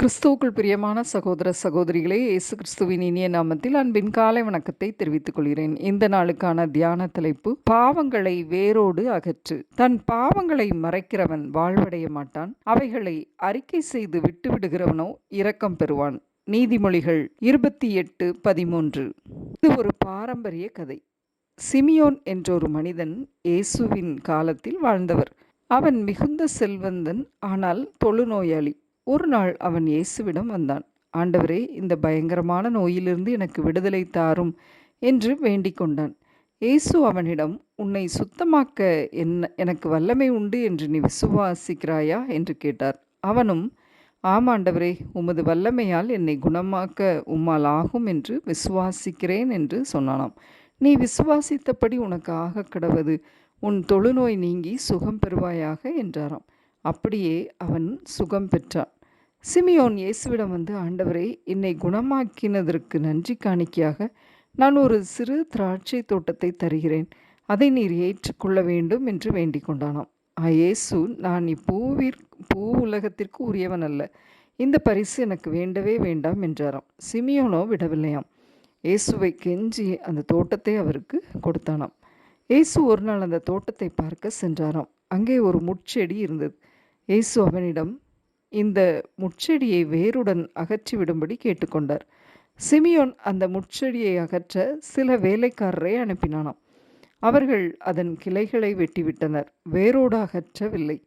கிறிஸ்துவுக்குள் பிரியமான சகோதர சகோதரிகளே இயேசு கிறிஸ்துவின் இனிய நாமத்தில் அன்பின் காலை வணக்கத்தை தெரிவித்துக் கொள்கிறேன். இந்த நாளுக்கான தியான தலைப்பு பாவங்களை வேரோடு அகற்று. தன் பாவங்களை மறைக்கிறவன் வாழ்வடைய மாட்டான். அவைகளை அறிக்கை செய்து விட்டு விடுகிறவனோ இரக்கம் பெறுவான். நீதிமொழிகள் இருபத்தி எட்டு பதிமூன்று. இது ஒரு பாரம்பரிய கதை. சிமியோன் என்றொரு மனிதன் இயேசுவின் காலத்தில் வாழ்ந்தவர். அவன் மிகுந்த செல்வந்தன் ஆனால் தொழுநோயாளி. ஒரு நாள் அவன் இயேசுவிடம் வந்தான் ஆண்டவரே இந்த பயங்கரமான நோயிலிருந்து எனக்கு விடுதலை தாரும் என்று வேண்டிக் கொண்டான். இயேசு அவனிடம் உன்னை சுத்தமாக்க என்ன எனக்கு வல்லமை உண்டு என்று நீ விசுவாசிக்கிறாயா? என்று கேட்டார். அவனும் ஆமாண்டவரே உமது வல்லமையால் என்னை குணமாக்க உம்மால் ஆகும் என்று விசுவாசிக்கிறேன் என்று சொன்னானாம். நீ விசுவாசித்தபடி உனக்கு ஆக கிடவது உன் தொழுநோய் நீங்கி சுகம் பெறுவாயாக என்றாராம். அப்படியே அவன் சுகம் பெற்றான். சிமியோன் இயேசுவிடம் வந்து ஆண்டவரே என்னை குணமாக்கினதற்கு நன்றி காணிக்கையாக நான் ஒரு சிறு திராட்சை தோட்டத்தை தருகிறேன். அதை நீர் ஏற்றுக்கொள்ள வேண்டும் என்று வேண்டிக் கொண்டானாம். ஆ இயேசு நான் இப்பூவிற் பூ உலகத்திற்கு உரியவன் அல்ல. இந்த பரிசு எனக்கு வேண்டவே வேண்டாம் என்றாராம். சிமியோனோ விடவில்லையாம். இயேசுவை கெஞ்சி அந்த தோட்டத்தை அவருக்கு கொடுத்தானாம். இயேசு ஒரு நாள் அந்த தோட்டத்தை பார்க்க சென்றாராம். அங்கே ஒரு முட்செடி இருந்தது. இயேசு அவனிடம் இந்த முட்செடியை வேருடன் அகற்றிவிடும்படி கேட்டுக்கொண்டார். சிமியோன் அந்த முட்செடியை அகற்ற சில வேலைக்காரரை அனுப்பினானாம். அவர்கள் அதன் கிளைகளை வெட்டிவிட்டனர். வேரோடு அகற்றவில்லை.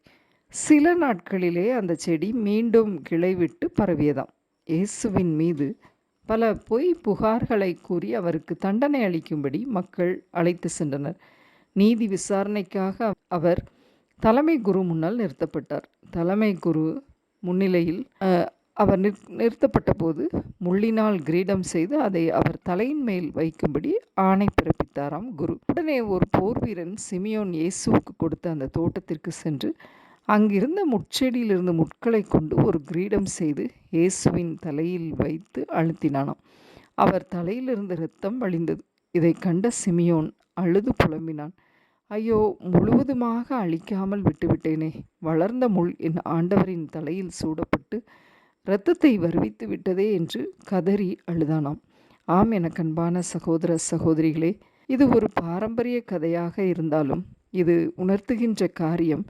சில நாட்களிலே அந்த செடி மீண்டும் கிளை விட்டு பரவியதாம். இயேசுவின் மீது பல பொய் புகார்களை கூறி அவருக்கு தண்டனை அளிக்கும்படி மக்கள் அழைத்து சென்றனர். நீதி விசாரணைக்காக அவர் தலைமை குரு முன்னால் நிறுத்தப்பட்டார். தலைமை குரு முன்னிலையில் அவர் நிற் நிறுத்தப்பட்ட போது முள்ளினால் கிரீடம் செய்து அதை அவர் தலையின் மேல் வைக்கும்படி ஆணை பிறப்பித்தாராம் குரு. உடனே ஒரு போர் வீரன் சிமியோன் இயேசுவுக்கு கொடுத்த அந்த தோட்டத்திற்கு சென்று அங்கிருந்த முட்செடியிலிருந்து முட்களை கொண்டு ஒரு கிரீடம் செய்து இயேசுவின் தலையில் வைத்து அழுத்தினானாம். அவர் தலையிலிருந்து இரத்தம் வழிந்தது. இதை கண்ட சிமியோன் அழுது புலம்பினான். ஐயோ முழுவதுமாக அழிக்காமல் விட்டுவிட்டேனே. வளர்ந்த முள் என் ஆண்டவரின் தலையில் சூடப்பட்டு இரத்தத்தை வருவித்து விட்டதே என்று கதறி அழுதானாம். ஆம் என கண்பான சகோதர சகோதரிகளே இது ஒரு பாரம்பரிய கதையாக இருந்தாலும் இது உணர்த்துகின்ற காரியம்.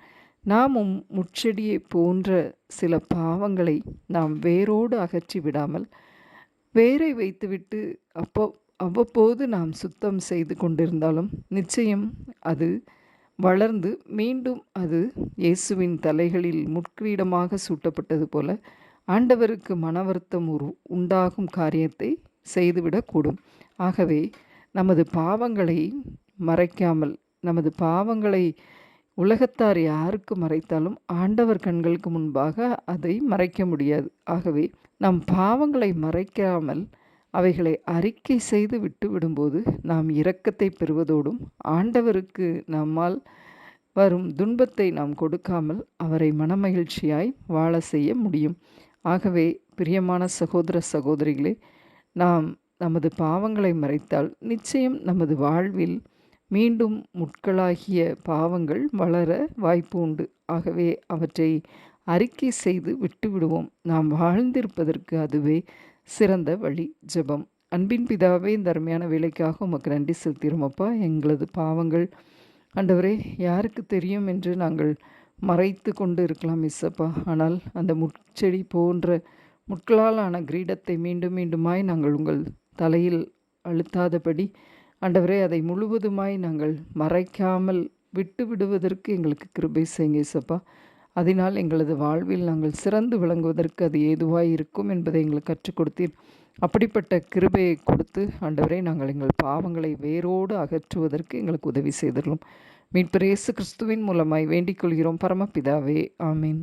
நாமும் முச்செடியை போன்ற சில பாவங்களை நாம் வேரோடு அகற்றி விடாமல் வேரை வைத்துவிட்டு அப்போ அவ்வப்போது நாம் சுத்தம் செய்து கொண்டிருந்தாலும் நிச்சயம் அது வளர்ந்து மீண்டும் அது இயேசுவின் தலைகளில் முற்கிரீடமாக சூட்டப்பட்டது போல ஆண்டவருக்கு மனவருத்தம் உரு உண்டாகும் காரியத்தை செய்துவிடக்கூடும். ஆகவே நமது பாவங்களை மறைக்காமல் நமது பாவங்களை உலகத்தார் யாருக்கு மறைத்தாலும் ஆண்டவர் கண்களுக்கு முன்பாக அதை மறைக்க முடியாது. ஆகவே நம் பாவங்களை மறைக்காமல் அவைகளை அறிக்கை செய்து விட்டு விடும்போது நாம் இரக்கத்தை பெறுவதோடும் ஆண்டவருக்கு நம்மால் வரும் துன்பத்தை நாம் கொடுக்காமல் அவரை மனமகிழ்ச்சியாய் வாழ செய்ய முடியும். ஆகவே பிரியமான சகோதர சகோதரிகளே நாம் நமது பாவங்களை மறைத்தால் நிச்சயம் நமது வாழ்வில் மீண்டும் முட்களாகிய பாவங்கள் வளர வாய்ப்பு உண்டு. ஆகவே அவற்றை அறிக்கை செய்து விட்டுவிடுவோம் நாம் வாழ்ந்திருப்பதற்கு அதுவே சிறந்த வழி ஜெபம். அன்பின் பிதாவே இந்த அருமையான வேலைக்காக உமக்கு நன்றி செலுத்திடுமப்பா எங்களது பாவங்கள் ஆண்டவரே யாருக்கு தெரியும் என்று நாங்கள் மறைத்து கொண்டு இருக்கலாம் மிஸ்ஸப்பா. ஆனால் அந்த முட்செடி போன்ற முட்களால் ஆன கிரீடத்தை மீண்டும் மீண்டுமாய் நாங்கள் உங்கள் தலையில் அழுத்தாதபடி ஆண்டவரே அதை முழுவதுமாய் நாங்கள் மறைக்காமல் விட்டு விடுவதற்கு எங்களுக்கு கிருபை செய்யுங்க இசப்பா அதனால் எங்களது வாழ்வில் நாங்கள் சிறந்து விளங்குவதற்கு அது ஏதுவாய் இருக்கும் என்பதை எங்களுக்கு கற்றுக் கொடுத்தீர். அப்படிப்பட்ட கிருபையை கொடுத்து ஆண்டவரை நாங்கள் எங்கள் பாவங்களை வேரோடு அகற்றுவதற்கு எங்களுக்கு உதவி செய்துள்ளோம் மீட்பு இயேசு கிறிஸ்துவின் மூலமாய் வேண்டிக் கொள்கிறோம். பரமபிதாவே ஆமீன்.